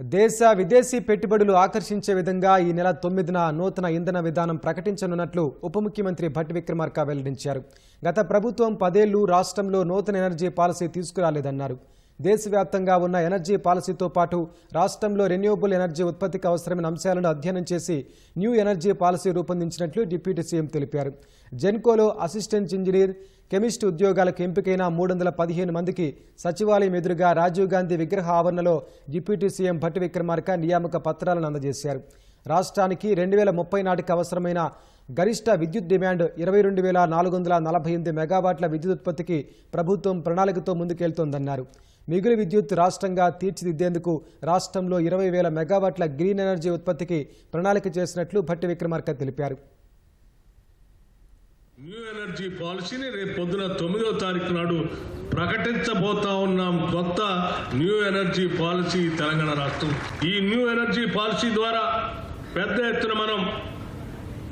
దేశ విదేశీ పెట్టుబడులు ఆకర్షించే విధంగా ఈ నెల తొమ్మిదిన నూతన ఇంధన విధానం ప్రకటించనున్నట్లు ఉప ముఖ్యమంత్రి భట్టి విక్రమార్క వెల్లడించారు. గత ప్రభుత్వం పదేళ్ళు రాష్ట్రంలో నూతన ఎనర్జీ పాలసీ తీసుకురాలేదన్నారు. దేశవ్యాప్తంగా ఉన్న ఎనర్జీ పాలసీతో పాటు రాష్ట్రంలో రెన్యూవబుల్ ఎనర్జీ ఉత్పత్తికి అవసరమైన అంశాలను అధ్యయనం చేసి న్యూ ఎనర్జీ పాలసీ రూపొందించినట్లు డిప్యూటీ సీఎం తెలిపారు. జెన్కోలో అసిస్టెంట్ ఇంజనీర్ కెమిస్ట్ ఉద్యోగాలకు ఎంపికైన మూడు వందల పదిహేను మందికి సచివాలయం ఎదురుగా రాజీవ్ గాంధీ విగ్రహ ఆవరణలో డిప్యూటీ సీఎం భట్టి విక్రమార్క నియామక పత్రాలను అందజేశారు. రాష్ట్రానికి రెండు వేల ముప్పై నాటికి అవసరమైన గరిష్ట విద్యుత్ డిమాండ్ ఇరవై రెండు వేల నాలుగు వందల నలభై ఎనిమిది మెగావాట్ల విద్యుత్ ఉత్పత్తికి ప్రభుత్వం ప్రణాళికతో ముందుకెళ్తోందన్నారు. మిగులు విద్యుత్ రాష్ట్రంగా తీర్చిదిద్దేందుకు రాష్ట్రంలో ఇరవై వేల మెగావాట్ల గ్రీన్ ఎనర్జీ ఉత్పత్తికి ప్రణాళిక చేసినట్లు భట్టి విక్రమార్క తెలిపారు. న్యూ ఎనర్జీ పాలసీని రేపు పొద్దున తొమ్మిదో తారీఖు నాడు ప్రకటించబోతా ఉన్నాం కొత్త న్యూ ఎనర్జీ పాలసీ తెలంగాణ రాష్ట్రం. ఈ న్యూ ఎనర్జీ పాలసీ ద్వారా పెద్ద ఎత్తున మనం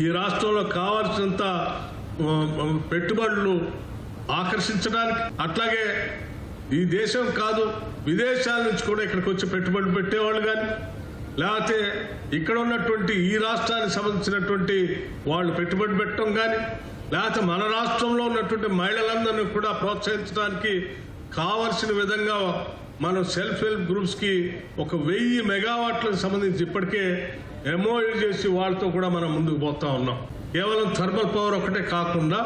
ఈ రాష్ట్రంలో కావాల్సినంత పెట్టుబడులు ఆకర్షించడానికి అట్లాగే ఈ దేశం కాదు విదేశాల నుంచి కూడా ఇక్కడికి వచ్చి పెట్టుబడులు పెట్టేవాళ్ళు కానీ లేకపోతే ఇక్కడ ఉన్నటువంటి ఈ రాష్ట్రానికి సంబంధించినటువంటి వాళ్ళు పెట్టుబడి పెట్టడం కానీ లేకపోతే మన రాష్ట్రంలో ఉన్నటువంటి మహిళలందరినీ కూడా ప్రోత్సహించడానికి కావలసిన విధంగా మనం సెల్ఫ్ హెల్ప్ గ్రూప్స్కి ఒక వెయ్యి మెగావాట్లకు సంబంధించి ఇప్పటికే ఎంఓయూ చేసి వాళ్ళతో కూడా మనం ముందుకు పోతా ఉన్నాం. కేవలం థర్మల్ పవర్ ఒకటే కాకుండా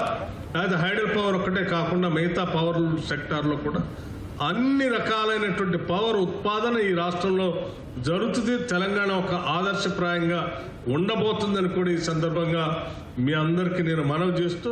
లేదా హైడల్ పవర్ ఒకటే కాకుండా మిగతా పవర్ సెక్టార్లో కూడా అన్ని రకాలైనటువంటి పవర్ ఉత్పాదన ఈ రాష్ట్రంలో జరుగుతుంది. తెలంగాణ ఒక ఆదర్శప్రాయంగా ఉండబోతుందని కూడా ఈ సందర్భంగా మీ అందరికీ నేను మనవి చేస్తూ